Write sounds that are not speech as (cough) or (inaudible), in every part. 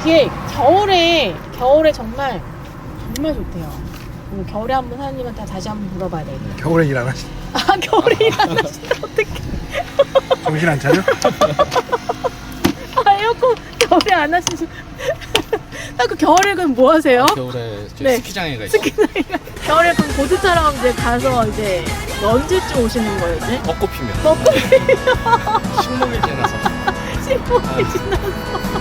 이게 겨울에 겨울에 정말 정말 좋대요. 겨울에 한번 사장님한테 다시 한번 물어봐야 되겠네요. (laughs) 겨울에 일 안 하시 아 겨울에 일하시다 어떻게? (laughs) 정신 안 차려? 아 에어컨 겨울에 안 하시죠? (laughs) 아그 겨울에 그럼 뭐 하세요? 겨울에 저희 네. 스키장에 가 있어요. 겨울에 그럼 보드 타러 이제 가서 이제 언제쯤 오시는 거예요 이제? 벚꽃 피면 먹고 식목일 지나서 싶어 지나.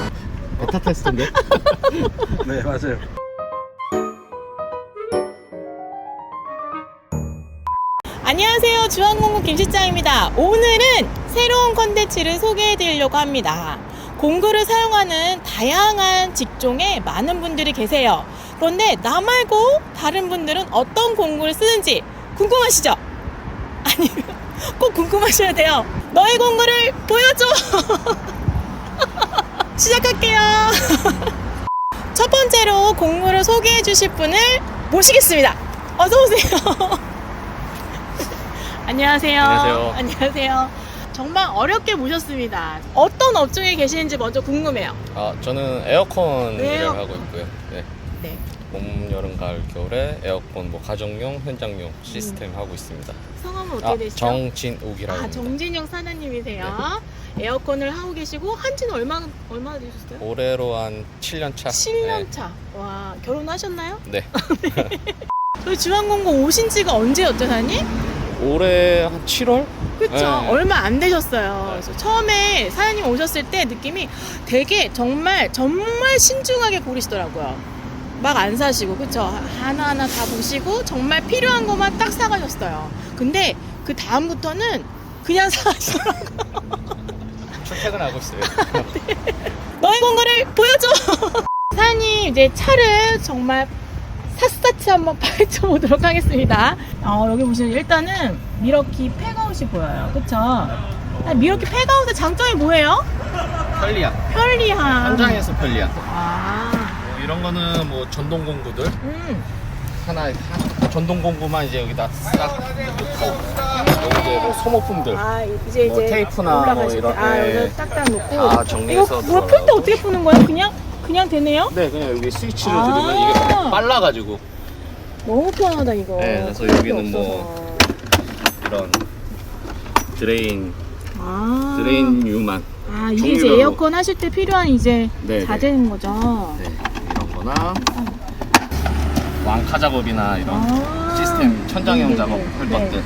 베타 테스트인데. (laughs) 네 맞아요 안녕하세요. 주한공구 김실장입니다. 오늘은 새로운 컨텐츠를 소개해 드리려고 합니다. 공구를 사용하는 다양한 직종에 많은 분들이 계세요. 그런데 나 말고 다른 분들은 어떤 공구를 쓰는지 궁금하시죠? 아니면 (laughs) 꼭 궁금하셔야 돼요. 너의 공구를 보여줘! (laughs) 시작할게요. (laughs) 첫 번째로 공구를 소개해 주실 분을 모시겠습니다. 어서오세요. (laughs) 안녕하세요. 안녕하세요. 안녕하세요. 정말 어렵게 모셨습니다. 어떤 업종에 계시는지 먼저 궁금해요. 아 저는 에어컨 네, 일을 에어컨. 하고 있고요. 네. 네. 봄, 여름, 가을, 겨울에 에어컨 뭐 가정용, 현장용 시스템 하고 있습니다. 성함은 어떻게 아, 되시죠? 정진욱이라고 아, 합니다. 정진영 사장님이세요. 에어컨을 하고 계시고 한지는 얼마 얼마나 되셨어요? 올해로 한 7년 차. 7년 차. 와, 결혼하셨나요? 네. (laughs) 저희 주한공고 오신 지가 언제였죠, 사장님? 네. 올해 한 7월? 그쵸. 네. 얼마 안 되셨어요. 네. 그래서 처음에 사장님 오셨을 때 느낌이 되게 정말, 정말 신중하게 고르시더라고요. 막 안 사시고, 그쵸. 하나하나 다 보시고, 정말 필요한 것만 딱 사가셨어요. 근데 그 다음부터는 그냥 사시더라고요. (laughs) 출퇴근하고 있어요. (laughs) 너의 공간을 보여줘! (laughs) 사장님, 이제 차를 정말 샅샅이 한번 (laughs) 파헤쳐 보도록 하겠습니다. 어, 여기 보시면 일단은 미러키 팩아웃이 보여요. 그쵸? 아, 미러키 팩아웃의 장점이 뭐예요? 편리함. 편리함. 현장에서 편리함. 아, 뭐 이런 거는 뭐 전동 공구들 음. 하나 한 전동 공구만 이제 여기다 싹 넣고 여기 이제 뭐 소모품들 아, 이제 뭐 이제 테이프나 뭐 올라가실 이런, 때. 아, 네. 여기서 딱딱 놓고. 다 정리해서 이거 물풀때 들어가고. 어떻게 푸는 거예요? 그냥? 그냥 되네요? 네, 그냥 여기 스위치를 아. 누르면 이게 빨라가지고 너무 편하다, 이거. 네, 그래서 여기는 뭐 없어서. 이런 드레인, 아. 드레인유만 아 이게 이제 종류별로. 에어컨 하실 때 필요한 이제 네, 자재인 거죠. 네, 이런 거나 왕카 작업이나 이런 아. 시스템 천장형 네, 작업 네, 할 네. 것들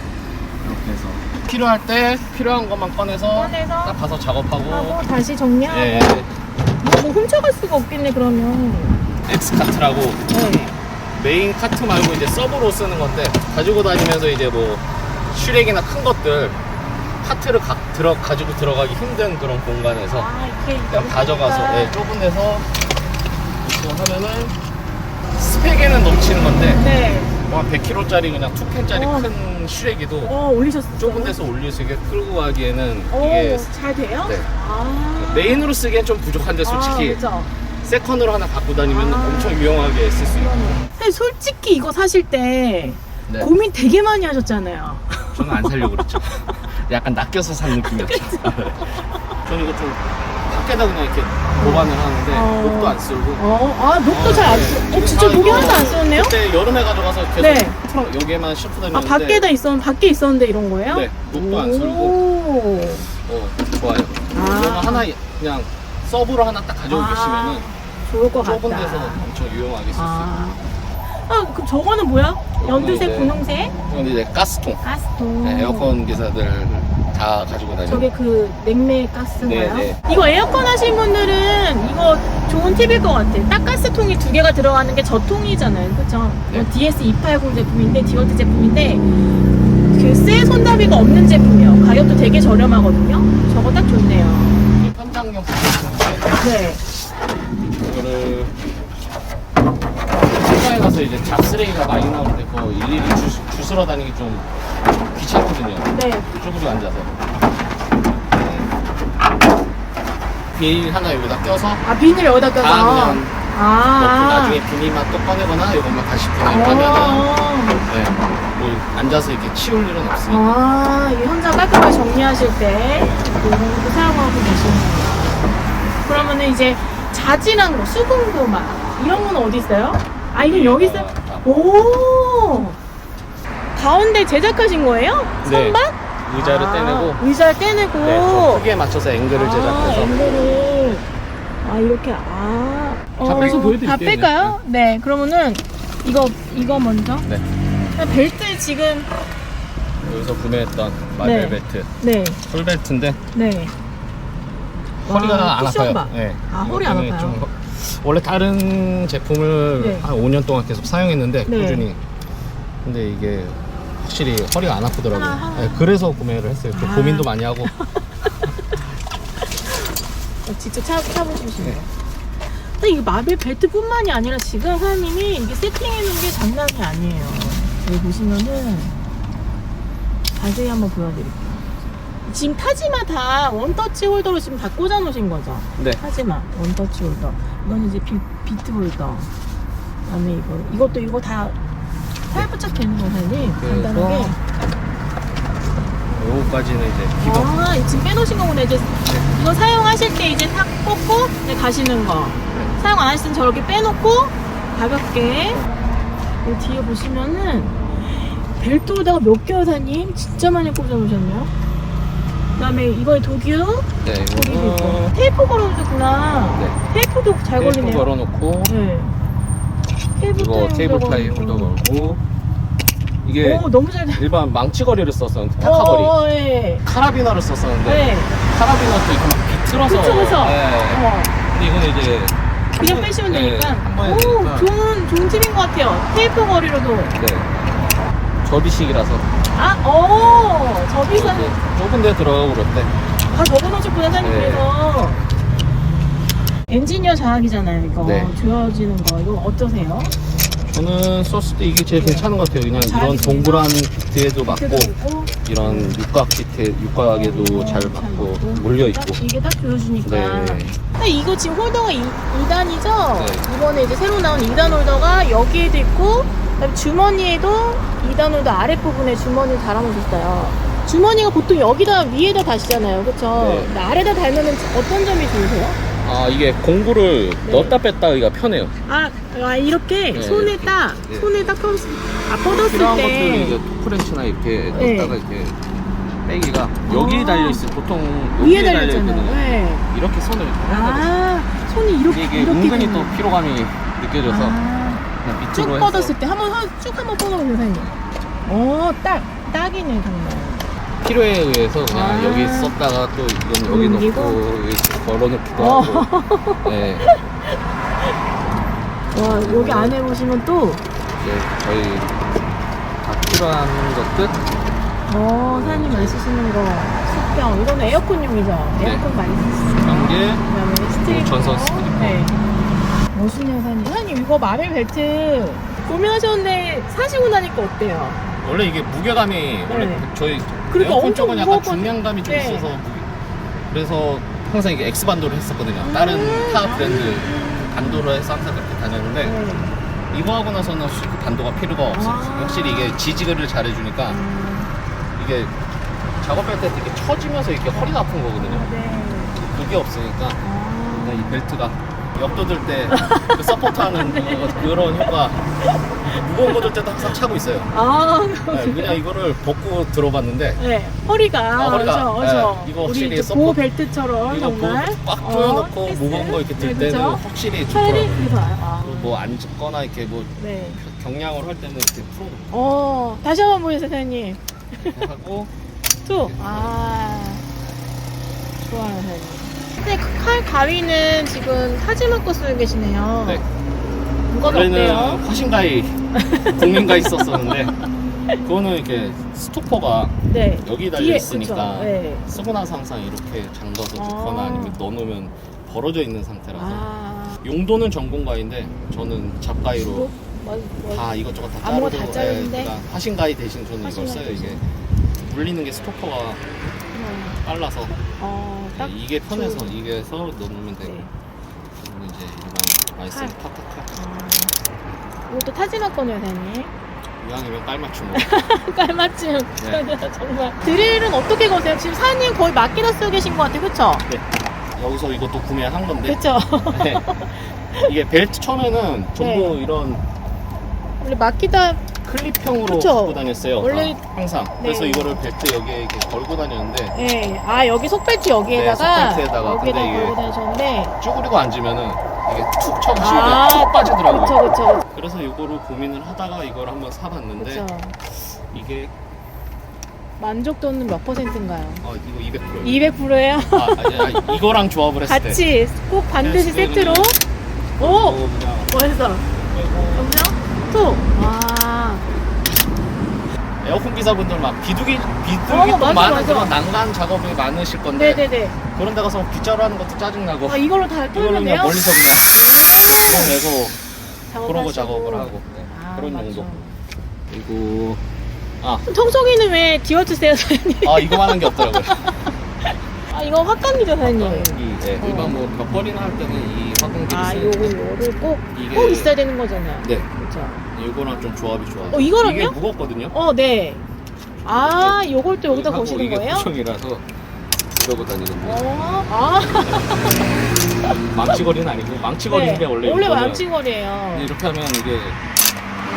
이렇게 해서 필요할 때 필요한 것만 꺼내서 꺼내서 딱 가서 작업하고 하고 다시 정리하고 예, 뭐, 뭐 훔쳐갈 수가 없겠네 그러면. 엑스 카트라고 네. 메인 카트 말고 이제 서브로 쓰는 건데 가지고 다니면서 이제 뭐 슈렉이나 큰 것들 카트를 가, 들어, 가지고 들어가기 힘든 그런 공간에서 아 이렇게 그냥 가져가서 네, 좁은 데서 이렇게 하면은 스펙에는 넘치는 건데 네. 뭐 100kg짜리 그냥 2캔짜리 어. 큰 슈렉이도 어 올리셨어요. 좁은 데서 올릴 수 있게 끌고 가기에는 오, 이게 잘 돼요? 네. 아. 메인으로 쓰기엔 좀 부족한데 솔직히 아, 그죠. 세컨으로 하나 갖고 다니면 아. 엄청 유용하게 쓸 수 있고 사실 솔직히 이거 사실 때 네. 고민 되게 많이 하셨잖아요. 저는 안 살려고 그랬죠 (laughs) 약간 낚여서 산 느낌이었죠 (laughs) 저는 이거 좀 밖에다 그냥 이렇게 보관을 하는데 어. 목도 안 쓸고 어, 아 녹도 잘안 써. 어 진짜 아, 이거 하나도 안 썼네요? 그때 여름에 가져가서 계속 네. 풀어 여기에만 싣고 아 다녔는데 밖에다 있었 밖에 있었는데 이런 거예요? 네 목도 안 쓸고 오. 어 좋아요 아. 이거는 하나 그냥 서브로 하나 딱 가지고 아, 계시면은 좋을 것 같다. 좁은 데서 엄청 유용하게 쓸 수 있고 아. 아, 그럼 저거는 뭐야? 연두색, 이제- 분홍색? 이건 이제 가스통 가스통. 네, 에어컨 기사들 다 가지고 다니는 저게 그 냉매 가스인가요? 네, 네. 이거 에어컨 하신 분들은 이거 좋은 팁일 것 같아. 딱 가스통이 두 개가 들어가는 게 저 통이잖아요. 그쵸? 네. DS280 제품인데, 디월트 제품인데, 그쇠 손잡이가 없는 제품이에요. 가격도 되게 저렴하거든요. 저거 딱 좋네요. 현장용 제품인데 네. 이거를 현장에 가서 이제 잡쓰레기가 많이 때 그거 일일이 주, 주스러 다니기 좀 귀찮거든요 네. 쭈그리고 앉아서 비닐 하나 여기다 껴서 아, 비닐 여기다 껴서. 다 그냥 넣고 아. 나중에 비닐만 또 꺼내거나 이것만 다시 어. 분할하면은 네, 뭐 앉아서 이렇게 치울 일은 없으니까 아, 이 현장 깔끔하게 정리하실 때 이런 거 사용하고 계시는구나. 그러면은 이제 자질한 거, 수분도 막 이런 건 어디 있어요? 아 이건 여기 있어요? 오 가운데 제작하신 거예요? 네. 선반? 의자를 아, 떼내고 의자를 떼내고 네, 저 크기에 맞춰서 앵글을 아, 제작해서 앵글을 아 이렇게 아 다 빼서 보여드릴게요, 다 뺄까요? 네 그러면은 이거 이거 먼저 네. 벨트 지금 여기서 구매했던 마벨 네. 벨트 네 풀 벨트인데 네. 허리가 와, 안 쿠션 아파요. 바. 네. 아, 허리 안 때문에 아파요. 좀 원래 다른 제품을 네. 한 5년 동안 계속 사용했는데 네. 꾸준히 근데 이게 확실히 허리가 안 아프더라고요. 네, 그래서 구매를 했어요. 좀 아. 고민도 많이 하고 (laughs) 어, 직접 차, 차보시면 근데 이거 마벨 벨트뿐만이 아니라 지금 사장님이 이게 세팅해 놓은 게 장난이 아니에요. 여기 보시면은 자세히 한번 보여드릴게요. 지금 타지마 다 원터치 홀더로 지금 다 꽂아 놓으신 거죠? 네. 타지마 원터치 홀더. 이건 이제 비, 비트 홀더. 그다음에 이거 이것도 이거 다 탈부착 되는 거사님 그래서 간단하게. 요거까지는 이제 기본 아, 지금 빼놓으신 거구나. 이제 이거 사용하실 때 이제 탁 꽂고 이제 가시는 거. 사용 안 하실 땐 저렇게 빼놓고 가볍게 여기 뒤에 보시면은 벨트로다가 몇 개월 사님 진짜 많이 꽂아놓으셨네요. 그 다음에 이거에 도규 네, 이거는 테이프 걸어주구나. 네. 테이프도 잘 테이프 걸리네요. 걸어놓고 네. 이거 홀더 타이. 홀더 걸고 이게 오 너무 잘 돼. 일반 망치거리를 썼었는데 타카거리 어, 예. 카라비너를 썼었는데 네. 카라비너도 이렇게 막 비틀어서 비틀어서. 네. 어. 근데 이거는 이제 그냥 한 번- 빼시면 네, 되니까. 한 번에 오, 되니까. 좋은, 좋은 팁인 것 같아요. 테이프 거리로도. 네. 접이식이라서 아, 오, 접이선 좁은 데 들어가고 때다 접어놓으셨구나, 사장님. 네. 그래서. 엔지니어 장학이잖아요, 이거. 네. 조여지는 거. 이거 어떠세요? 저는 썼을 때 이게 제일 괜찮은 것 같아요. 그냥 잘 이런? 동그란 비트에도 맞고 이런 육각 비트 육각에도 어, 잘잘 맞고. 몰려 딱 있고. 이게 딱 조여주니까. 네. 근데 이거 지금 홀더가 2, 단이죠 네. 이번에 이제 새로 나온 2단 홀더가 여기에도 있고, 그다음에 주머니에도 2단 홀더 아랫부분에 주머니를 달아놓으셨어요. 주머니가 보통 여기다 위에다 다시잖아요. 그쵸? 네. 근데 아래다 달면은 어떤 점이 좋으세요? 아 이게 공구를 네. 넣었다 뺐다 하기가 편해요. 아, 아, 이렇게 네, 손에 이렇게. 딱, 네. 손에 딱 펴, 아, 뻗었을 필요한 때. 것들은 이제 토크렌치나 이렇게 네. 넣었다가 이렇게 빼기가 여기 아. 달려 있어요. 보통 위에 여기에 달려 달렸잖아요. 있거든요. 네. 이렇게 손을 이렇게 해야 되거든요. 아, 손이 이렇게, 이게 이렇게. 은근히 되는 또 피로감이 느껴져서 아, 그냥 쭉 밑으로 해서 뻗었을 때, 한번, 한- 쭉 한번 뻗어보세요, 선생님. 오, 딱, 딱이네, 정말. 필요에 의해서 그냥 아. 여기 썼다가 또 이건 여기 옮기고? 놓고 여기 걸어놓기도 어. 하고 (laughs) 네, 와, 여기 안에 보시면 또, 이제 저희 다 필요한 것들 어, 사장님 많이 쓰시는 거, 숯병. 이거는 에어컨용이죠? 네. 에어컨 많이 쓰시죠? 관계 그 다음에 스트리퍼. 전선 스트리퍼. 네. 멋있네요, 사장님. 사장님, 이거 마벨 벨트 구매하셨는데 사시고 나니까 어때요? 원래 이게 무게감이 원래 네. 저희 그러니까 에어컨 엄청 쪽은 약간 무거웠거든요. 중량감이 좀 네. 있어서 무게- 그래서 항상 이게 X 반도를 했었거든요. 다른 음. 타 브랜드 반도로 해서 항상 그렇게 다녔는데 네. 이거 하고 나서는 솔직히 반도가 필요가 없어요. 아. 확실히 이게 지지그를 잘해주니까 음, 이게 작업할 때 되게 처지면서 이렇게 허리가 아픈 거거든요. 네. 그게 없으니까 아. 그냥 이 벨트가 옆도 들때 그 서포트하는 그- (laughs) 그런 효과 무거운 거들 때도 항상 차고 있어요. 아, 네, 그냥 이거를 벗고 들어봤는데 네. 허리가, 아, 허리가, 어죠, 어죠. 네, 이거 우리 확실히 이제 서포- 보호 벨트처럼 이거 정말 보- 꽉 어, 조여놓고 패스. 무거운 거 이렇게 들 네, 때는 그죠? 확실히 차라리 좋더라고요. 아, 뭐 앉거나 이렇게 뭐 네. 경량을 할 때는 이렇게 풀어놓고 어, 다시 한번 보여주세요, 사장님. 하고 (laughs) 또, 아, 좋아요, 사장님. 근데 칼 가위는 지금 타지마 거 쓰고 계시네요. 네. 이건 원래는 어때요? 화신가위 (laughs) 국민가위 썼었는데 그거는 이렇게 스토퍼가 네. 여기 달려 뒤에, 있으니까 그쵸? 네. 쓰고 나서 항상 이렇게 잠가서 아. 놓거나 아니면 넣어놓으면 벌어져 있는 상태라서 아, 용도는 전공가위인데 저는 잡가위로 뭐, 뭐, 뭐. 다 이것저것 다 자르고 다 자르는데? 예, 그러니까 화신가위 대신 저는 이걸 화신가위 써요 대신. 이게 물리는 게 스토퍼가 음, 빨라서 어, 딱. 이게 편해서 좋은- 이게 서 넣으면 되고 네. 저는 이제 일반 마이스 아, 이것도 타지마 거네요, 사장님. 이왕이면 깔맞춤 깔맞춤. 네. (laughs) 정말. 드릴은 어떻게 거세요? 지금 사장님 거의 맡기다 쓰고 계신 것 같아요, 그쵸? 여기서 이것도 구매한 건데 그렇죠. 네. 이게 벨트 처음에는 전부 네. 이런 원래 막히다 클립형으로 그쵸. 갖고 다녔어요. 원래- 다, 항상. 네. 그래서 이거를 벨트 여기에 이렇게 걸고 다녔는데 예. 아, 여기 속벨트 여기에다가 네, 속벨트에다가. 여기에다 근데 이게- 걸고 다니셨는데 쭈그리고 앉으면은 이게 툭 쳐서 아, 툭 빠지더라고요. 그쵸, 그쵸. 그래서 이거를 고민을 하다가 이걸 한번 사봤는데 그쵸. 이게 만족도는 몇 퍼센트인가요? 어, 이거 200%예요. 200%예요? 아, 아니, 아니, 이거랑 조합을 했을 때 같이 꼭 반드시 네, 세트로. 이거 오! 그냥 멋있어. 이거 점점 톡. 와. 에어컨 기사분들 막 비두기 어, 비둘기 또 맞아, 많은 맞아. 그런 난간 작업이 많으실 건데 네네네. 그런 데 가서 빗자루 하는 것도 짜증 나고 아, 이걸로 다 이거는 털면 그냥 돼요? 멀리서 그냥 내고 작업하시고. 그러고 작업을 하고 네, 아, 그런 맞죠. 용도 그리고 아, 청소기는 왜 디워주세요, 사장님? 아 이거만 한 게 없더라고요 아, 이거 확감기죠, 사장님? 화공기 네, 어. 일반 뭐 벽걸이나 할 때는 이 화공기를 아, 요거, 요거를 꼭, 이게- 꼭 있어야 되는 거잖아요. 네 그죠? 이거랑 좀 조합이 좋아요 어, 이거랑요? 이게 무겁거든요 어, 네. 아, 요걸 또 여기다 하고 거시는 이게 거예요? 구청이라서 이러고 다니는 어, 아, (laughs) 망치거리는 아니고 망치거리인데 네. 원래 원래 이거는. 네, 이렇게 하면 이게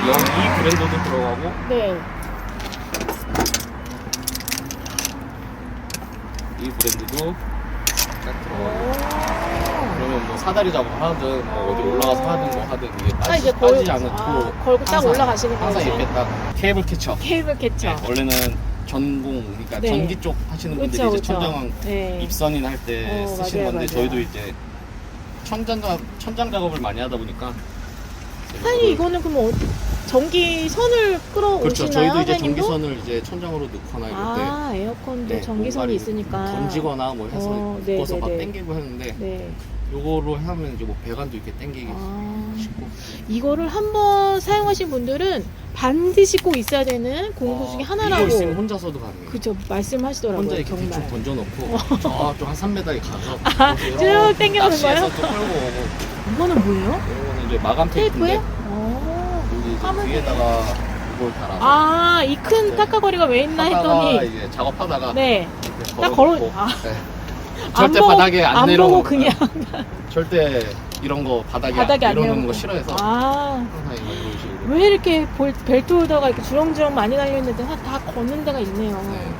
여기 브랜드도 들어가고 네. 이 브랜드도 딱 들어가고 오. 그러면 뭐 사다리 작업을 하든 뭐 어디 올라가서 하든 뭐 하든 이게 아, 빠지, 걸, 빠지지 않고 아, 걸고 딱 항상- 올라가시는 항상 거죠? 이렇게 딱 케이블 캐쳐 케이블 캐쳐. 네, 원래는 전공 그러니까 네. 전기 쪽 하시는 분들이 그쵸, 이제 그쵸. 천장 네. 입선이나 할때 어, 쓰시는 맞아요, 건데 맞아요. 저희도 이제 천장 작 천장 작업을 많이 하다 보니까 사장님, 이거는 그럼 어, 전기 선을 끌어오시나요? 그렇죠 저희도 이제 사장님도? 전기선을 이제 천장으로 넣거나 이럴 때 아, 에어컨도 네, 전기선이 뭔가를 있으니까. 던지거나 뭐 해서 어, 네, 묶어서 네, 막 네. 당기고 하는데 네. 요거로 하면 이제 뭐 배관도 이렇게 당기기 아, 쉽고 이거를 한번 사용하신 분들은 반드시 꼭 있어야 되는 공구 중에 어, 하나라고. 이거 있으면 혼자서도 가능해요 그죠, 말씀하시더라고요. 혼자 이렇게 정말. 대충 던져놓고 저쪽 한 3m에 가서 아, 쭉 낚시해서 거예요? 또 끌고 오고 이거는 뭐예요? 이거는 이제 마감 테이프인데 테이프예요? 어. 여기 이제 위에다가 이걸 달아서 아, 이 큰 네. 타카거리가 왜 있나 하다가 했더니. 이제 작업하다가 네. 이렇게 딱 걸어놓고 걸어- 아. 네. 안 절대 보고- 바닥에 안, 안 내려오는 보고 그냥. 절대 이런 거 바닥에, 바닥에 안 이러는 내려오는 거 거. 싫어해서 아. 항상 이런 식으로 왜 이렇게 볼, 벨트에다가 이렇게 주렁주렁 많이 달려있는데 다, 다 걷는 데가 있네요. 네.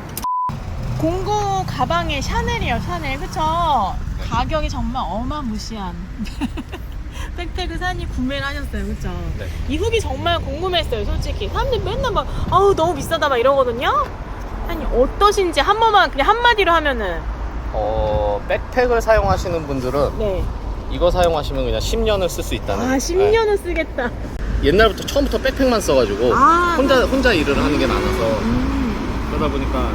공구 가방에 샤넬이에요, 샤넬. 그쵸? 네. 가격이 정말 어마무시한. (laughs) 백팩을 사니 구매를 하셨어요, 그쵸? 네. 이 후기 정말 궁금했어요, 솔직히. 사람들이 맨날 막, 아우, 너무 비싸다, 막 이러거든요? 아니, 어떠신지 한 번만, 그냥 한마디로 하면은. 어, 백팩을 사용하시는 분들은 네. 이거 사용하시면 그냥 10년을 쓸 수 있다는 아, 10년은 쓰겠다. 네. 옛날부터 처음부터 백팩만 써가지고 아. 혼자 혼자 일을 하는 게 많아서 음. 그러다 보니까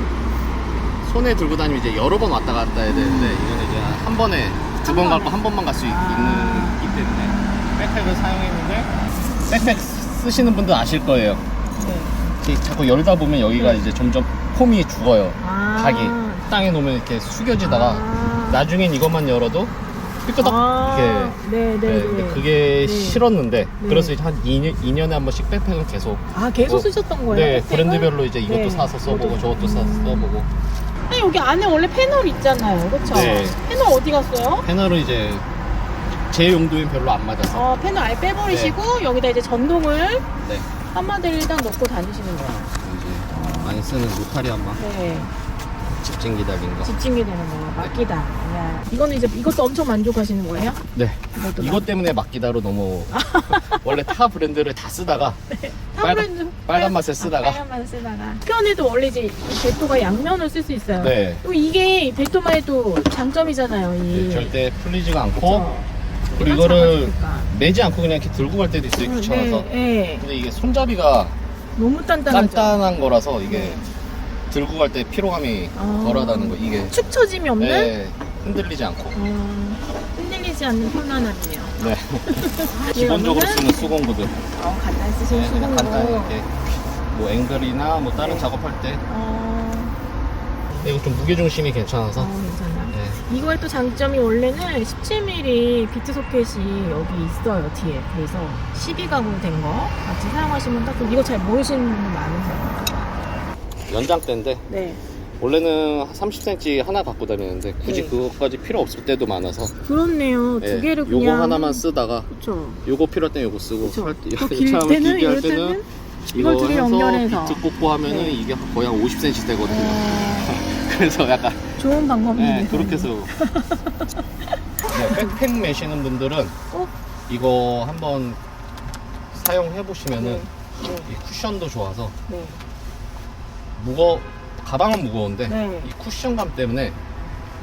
손에 들고 다니면 이제 여러 번 왔다 갔다 해야 되는데 이거는 이제 한 번에 두번한 갈고 번에. 한 번만 갈 수 아. 있는 기 때문에 백팩을 사용했는데 백팩 쓰시는 분들 아실 거예요. 네. 이렇게 자꾸 열다 보면 여기가 네. 이제 점점 폼이 죽어요. 아. 각이 땅에 놓으면 이렇게 숙여지다가 아. 나중엔 이것만 열어도 삐끄덕 아. 이렇게 네, 네, 네, 네. 근데 그게 네. 싫었는데 네. 그래서 이제 한 2년, 2년에 한 번씩 백팩은 계속 아, 계속 어, 쓰셨던 거예요? 네 백팩을? 브랜드별로 이제 이것도 네. 사서 써보고 저것도 사서 음. 써보고 아니, 여기 안에 원래 패널 있잖아요. 그쵸? 네. 패널 어디 갔어요? 패널은 이제 제 용도엔 별로 안 맞아서 어, 패널 아예 빼버리시고 여기다 이제 전동을 네 한마디를 딱 넣고 다니시는 거예요. 이제 많이 쓰는 로타리 한마 네. 집진기 달린 거 집중이 되는 거예요. 맡기다. 야. 이거는 이제 이것도 엄청 만족하시는 거예요? 네. 이것도 이것 때문에 맡기다로 너무 (laughs) 원래 타 브랜드를 다 쓰다가 타 빨간- 브랜드 빨간 맛을 쓰다가. 아, 빨간 맛을 쓰다가 편에도 원래 이제 이 벨토가 양면을 쓸 수 있어요. 네 또 이게 벨토만 해도 장점이잖아요. 이. 네, 절대 풀리지가 않고 그쵸? 그리고 이거를 작아지니까. 매지 않고 그냥 이렇게 들고 갈 때도 있어요 귀찮아서 네, 네. 근데 이게 손잡이가 너무 단단하죠. 단단한 거라서 이게 네. 들고 갈 때 피로감이 아. 덜하다는 거 이게 축 처짐이 없는 네, 흔들리지 않고 어, 흔들리지 않는 편안함이네요. 네. 아, (laughs) (laughs) 기본적으로 이거는, 쓰는 수공구들 어, 간단히 쓰시는 네, 그냥 수건으로. 이렇게 뭐 앵글이나 뭐 다른 네. 작업할 때 어, 근데 이거 좀 무게 중심이 괜찮아서 어, 괜찮아. 네. 이거의 또 장점이 원래는 17mm 비트 소켓이 여기 있어요 뒤에 그래서 12가구 된 거 같이 사용하시면 딱 좋- 이거 잘 모르시는 분들 많으세요 연장대인데 네 원래는 30cm 하나 갖고 다니는데 굳이 네. 그것까지 필요 없을 때도 많아서 그렇네요. 예, 두 개를 요거 그냥 하나만 쓰다가 그렇죠. 요거 필요할 땐 요거 쓰고 그렇죠. 할 때- 또 길 (laughs) 참 때는 길게 할 이럴 때는 이거 이걸 두개 해서 연결해서. 비트 꽂고 하면은 네. 이게 거의 한 50cm 되거든요. 어, (laughs) 그래서 약간 좋은 방법이네요. 네, 그렇게 해서 (laughs) 네, 백팩 매시는 분들은 어? 이거 한번 사용해 보시면은 네. 이 쿠션도 좋아서 네. 무거 가방은 무거운데 네. 이 쿠션감 때문에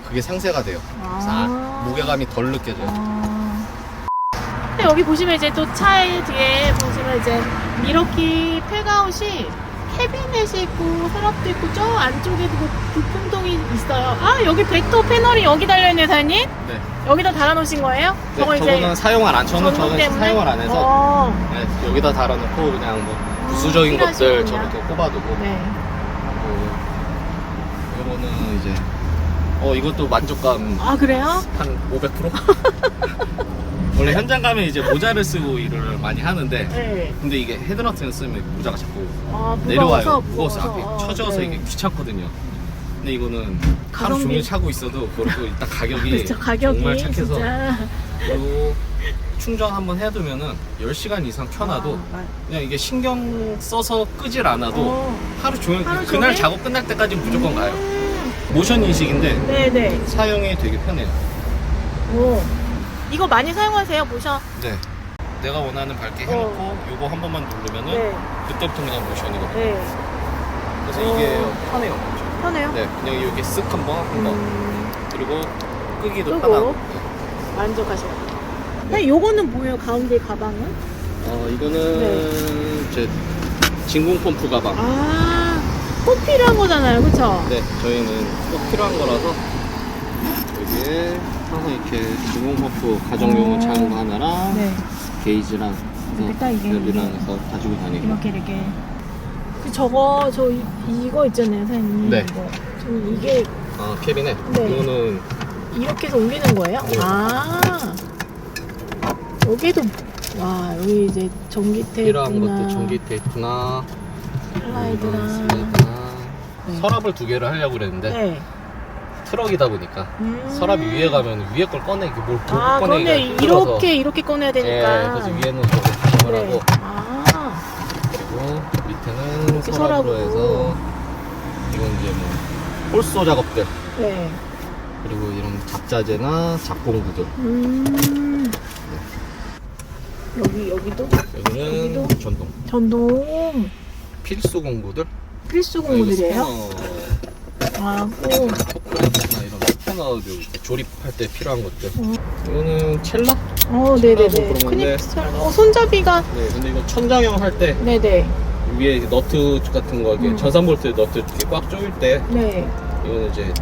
그게 상쇄가 돼요. 그래서 아, 무게감이 덜 느껴져요. 아. 근데 여기 보시면 이제 또 차의 뒤에 보시면 이제 미러키 팩아웃이 캐비넷이 있고 서랍도 있고 저 안쪽에도 그 부품동이 있어요. 아 여기 벡터 패널이 여기 달려있네요 사장님? 네. 여기다 달아놓으신 거예요? 네, 저거는 사용을 안 저는 전동 저는 때문에? 사용을 안 해서 어, 네, 여기다 달아놓고 그냥 뭐 부수적인 것들 필요하시군요. 저렇게 꼽아두고 네. 그 요거는 이제 어 이것도 만족감 아 그래요? 한 500%? (laughs) 원래 현장 가면 이제 모자를 쓰고 일을 많이 하는데 네. 근데 이게 헤드너트는 쓰면 모자가 자꾸 아 내려와요. 무거워서 무거워서 앞에 쳐져서 네. 이게 귀찮거든요. 근데 이거는 하루 가성비. 종일 차고 있어도 그리고 일단 가격이 (laughs) 그렇죠 가격이 정말 착해서 진짜 그리고 충전 한번 해두면은 10시간 이상 켜놔도 아, 그냥 이게 신경 써서 끄질 않아도 어. 하루 종일 하루 그날 종일? 작업 끝날 때까지 무조건 가요. 음, 모션 인식인데 네네. 사용이 되게 편해요. 오. 이거 많이 사용하세요, 모션? 네. 내가 원하는 밝게 해놓고 요거 한 번만 누르면은 네. 그때부터 그냥 모션이거든요. 네. 그래서 오. 이게 편해요. 편해요? 네, 그냥 이렇게 쓱 한번 한 번 음, 그리고 끄기도 끄고. 편하고. 만족하셔요. 네, 요거는 뭐예요, 가운데 가방은? 어 이거는 제 진공 펌프 가방. 아, 꼭 필요한 거잖아요, 그쵸? 네, 저희는 꼭 필요한 거라서 여기에 항상 이렇게 진공 펌프 가정용으로 어. 작은 거 하나랑 네. 게이지랑 딱 이게 여기랑 이게. 해서 가지고 다니고. 이렇게, 이렇게. 그 저거, 저, 이, 이거 있잖아요, 사장님. 네. 이거. 저는 이게 아 캐비넷. 네. 이거는 이렇게 해서 올리는 거예요? 네. 아. 여기도, 와, 여기 이제 전기 테이프나. 필요한 것도 전기 테이프나 슬라이드랑. 네. 서랍을 두 개를 하려고 그랬는데 네. 트럭이다 보니까 음. 서랍이 위에 가면 위에 걸 꺼내기 뭘 보고 아, 꺼내기가 힘들어서 이렇게 이렇게 꺼내야 예, 되니까. 그래서 위에는 저거 조심을 네. 하고 아, 그리고 밑에는 이렇게 서랍으로 서랍으로. 해서 이건 이제 뭐 홀소 작업들 네. 그리고 이런 잡자재나 작공구들 음. 여기 여기도 여기는 여기도? 전동 전동 필수 공구들 필수 아, 공구들이에요. 스패너, 아, 꼭. 토크나 이런 스패너도 이렇게 조립할 때 필요한 것들 음. 이거는 첼라? 어, 네네네. 그런 건데. 크니스탈. 어, 손잡이가. 네 근데 이거 천장형 할 때 네네. 위에 이제 너트 같은 거 음. 전산 볼트 너트 이렇게 꽉 조일 때 네. 이거는 이제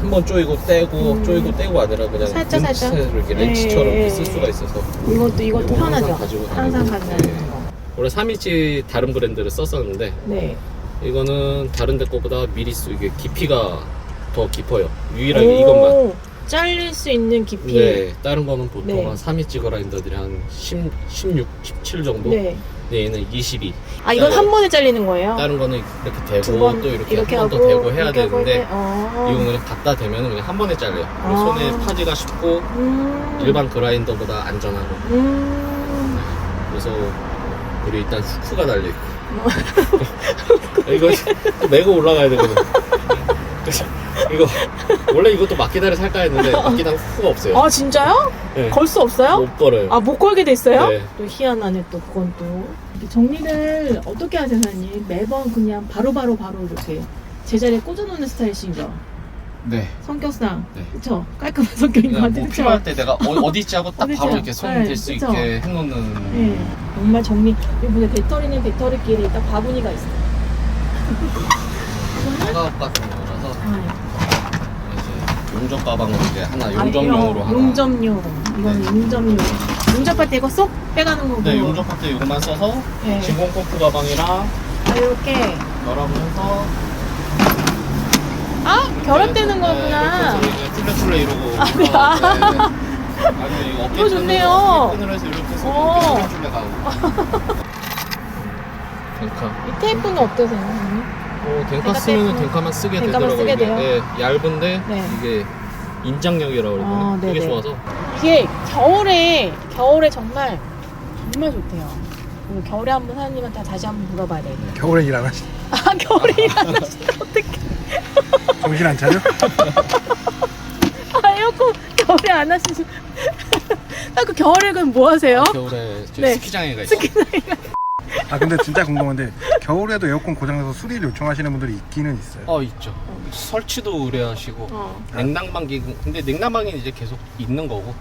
한 번 조이고 떼고 음. 조이고 떼고 아니라 그냥 살짝, 살짝. 렌치로 이렇게 네, 렌치처럼 네, 이렇게 쓸 네. 수가 있어서 이것도 이것도 이거 항상 편하죠. 가지고 항상 다니는 네. 거. 원래 3인치 다른 브랜드를 썼었는데 네. 이거는 다른 데 거보다 미리수 이게 깊이가 더 깊어요 유일하게 이것만 잘릴 수 있는 깊이. 네 다른 거는 보통 네. 한 3인치 그라인더들이 한 10, 16, 17 정도 네. 근데 얘는 22 아, 이건 네. 한 번에 잘리는 거예요? 다른 거는 이렇게 두 대고 번또 이렇게, 한 번 더 대고 해야 이렇게 되는데 이렇게. 어. 이건 그냥 갖다 대면 그냥 한 번에 잘려요 아. 손에 파지가 쉽고 음. 일반 그라인더보다 안전하고 음. 그래서 우리 일단 후크가 달려 있고 (laughs) 이거 또 메고 올라가야 되거든 이거 원래 이것도 막기다를 살까 했는데 막기다 후크가 없어요 아, 진짜요? 네. 걸 수 없어요? 못 걸어요 아, 못 걸게 됐어요? 네. 또 희한하네, 또 그건 또. 이렇게 정리를 어떻게 하세요, 사장님? 매번 그냥 바로 바로 바로, 이렇게 제자리에 꽂아놓는 스타일이신죠? 네 성격상. 네. 그쵸? 깔끔한 성격인 것 같아요. 뭐? 필요할 때 내가 어, 디 있지 하고 딱 (laughs) 어디 바로 있지? 이렇게 손 네, 댈수 그쵸? 있게 해놓는 네. 정말 정리. 보세요. 배터리는 배터리끼리 딱 바구니가 있어요. 백아웃 같은 거라서 아, 이제 용접 가방으로 이제 하나 아, 용접용으로 하나 용접용. 이거는 네. 용접용. 용접할 때 이거 쏙 빼가는 거고. 네 용접할 때 이것만 써서 네. 진공 펌프 가방이랑 아, 이렇게. 해서 아, 결합되는 네, 거구나. 이제 툴레툴레 이러고 아, 네. 올라가고, 네. (laughs) 아니 이거 어깨 이거 좋네요. 끈을 해서 이렇게 해서 어. 이렇게 툴레툴레 가고 그러니까 이 테이프는 어떠세요? 선생님? 어, 댕카 쓰면. 댕카만 쓰게 되더라고요. 쓰게 이게. 돼요? 네, 얇은데 네. 이게 인장력이라고 그러거든요. 아, 되게 네네. 좋아서 이게 겨울에 겨울에 정말 정말 좋대요. 겨울에 한번 사장님한테 다시 한번 물어봐야 되겠네요. (laughs) 겨울에 일 안 하시. 아 겨울에 일하시면 어떡해? 정신 안 차려? (laughs) 아 에어컨 겨울에 안 하시죠? 아그 (laughs) 겨울에 그럼 뭐 하세요? 겨울에 저 네. 스키장에 가 있어요. 아 근데 진짜 궁금한데 겨울에도 에어컨 고장나서 수리를 요청하시는 분들이 있기는 있어요. 어 있죠. 설치도 의뢰하시고 어. 냉난방기 근데 냉난방기는 이제 계속 있는 거고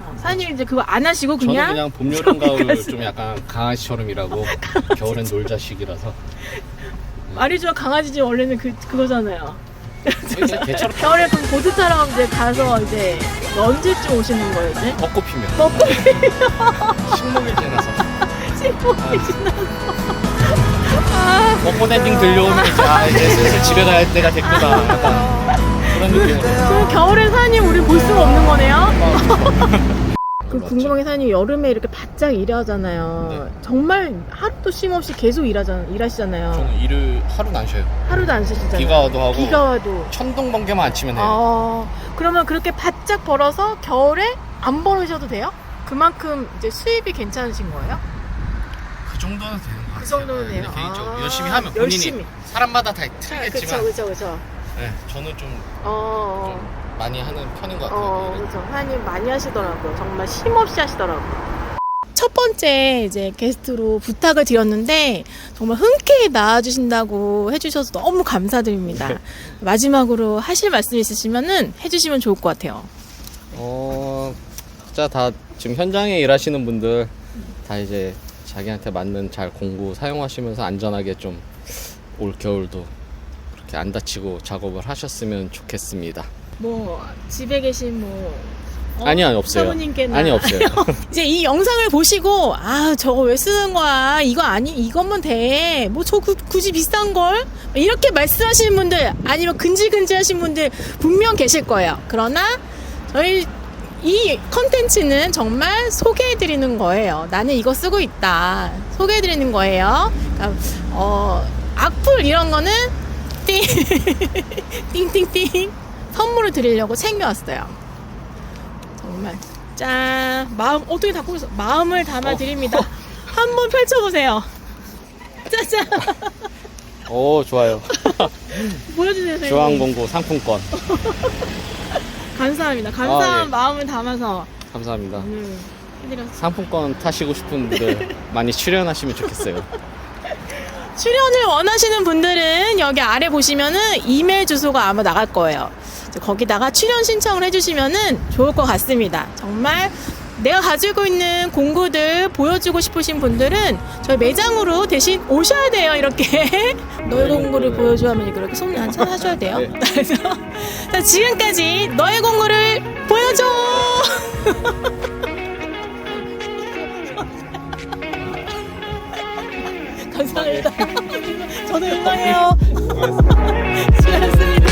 어, 사장님 이제 그거 안 하시고 저는 그냥, 그냥 봄 여름 가을. 좀 약간 강아지처럼 일하고 (laughs) 겨울엔 놀자식이라서 말이죠 강아지지 원래는 그 그거잖아요. 그냥 개처럼. 겨울에 그럼 보드 타러 이제 가서 이제 언제쯤 오시는 거예요 이제? 벚꽃 피면. 먹고 식목일 지나서. (laughs) 싶어 지나서. 아. 벚꽃 엔딩 들려오면 이제 아 이제 슬슬 집에 가야 때가 됐구나. 약간 그런 느낌으로. 그럼 겨울에 사장님 우리 볼 수가 없는 거네요? 그 궁금한 게 사장님 여름에 이렇게 바짝 일하잖아요. 네. 정말 하루도 쉼 없이 계속 일하잖아, 일하시잖아요. 저는 일을 하루는 안 쉬어요 하루도 안 쉬시잖아요. 비가 와도 하고 비가 와도. 천둥 번개만 안 치면 해요 아, 그러면 그렇게 바짝 벌어서 겨울에 안 벌으셔도 돼요? 그만큼 이제 수입이 괜찮으신 거예요? 그 정도는 되는 것 같아요 그 정도는 네, 돼요. 개인적으로 아, 열심히 하면 본인이 열심히. 사람마다 다 그쵸, 틀리겠지만 그쵸, 그쵸. 네, 저는 좀, 어, 좀 많이 하는 편인 것 같아요 어, 일을. 그렇죠. 사장님 많이 하시더라고요. 정말 쉼 없이 하시더라고요. 첫 번째 이제 게스트로 부탁을 드렸는데 정말 흔쾌히 나와주신다고 해주셔서 너무 감사드립니다. 네. (laughs) 마지막으로 하실 말씀 있으시면은 해주시면 좋을 것 같아요. 어, 진짜 다 지금 현장에 일하시는 분들 다 이제 자기한테 맞는 잘 공구 사용하시면서 안전하게 좀 올 겨울도 그렇게 안 다치고 작업을 하셨으면 좋겠습니다. 뭐 집에 계신 뭐 어? 아니요, 아니, 없어요. 사모님께나 아니 없어요. (laughs) 이제 이 영상을 보시고 아 저거 왜 쓰는 거야? 이거 아니 이것만 돼뭐 저 굳이 비싼 걸? 이렇게 말씀하시는 분들 아니면 근질근질하신 분들 분명 계실 거예요. 그러나 저희 이 컨텐츠는 정말 소개해드리는 거예요. 나는 이거 쓰고 있다. 소개해드리는 거예요. 그러니까 어 악플 이런 거는 띵 (laughs) 띵띵띵 선물을 드리려고 챙겨왔어요. 정말. 짠. 마음 어떻게 닫고 있어 마음을 담아 드립니다. (laughs) 한번 펼쳐보세요. 짜잔. 오 좋아요. (laughs) 보여주세요 선생님. 중앙공고 상품권. (laughs) 감사합니다. 감사한 아, 예. 마음을 담아서. 감사합니다. 오늘 해드렸어요 상품권 타시고 싶은 분들 많이 출연하시면 좋겠어요. 출연을 원하시는 분들은 여기 아래 보시면은 이메일 주소가 아마 나갈 거예요. 거기다가 출연 신청을 해주시면은 좋을 것 같습니다. 정말 내가 가지고 있는 공구들 보여주고 싶으신 분들은 저희 매장으로 대신 오셔야 돼요. 이렇게 (laughs) 너의 공구를 보여주면 그렇게 손 한참 하셔야 돼요. 네. (laughs) 그래서 자, 지금까지 너의 공구를 보여줘. (laughs) 감사합니다. 저도 응원해요. 수고하셨습니다.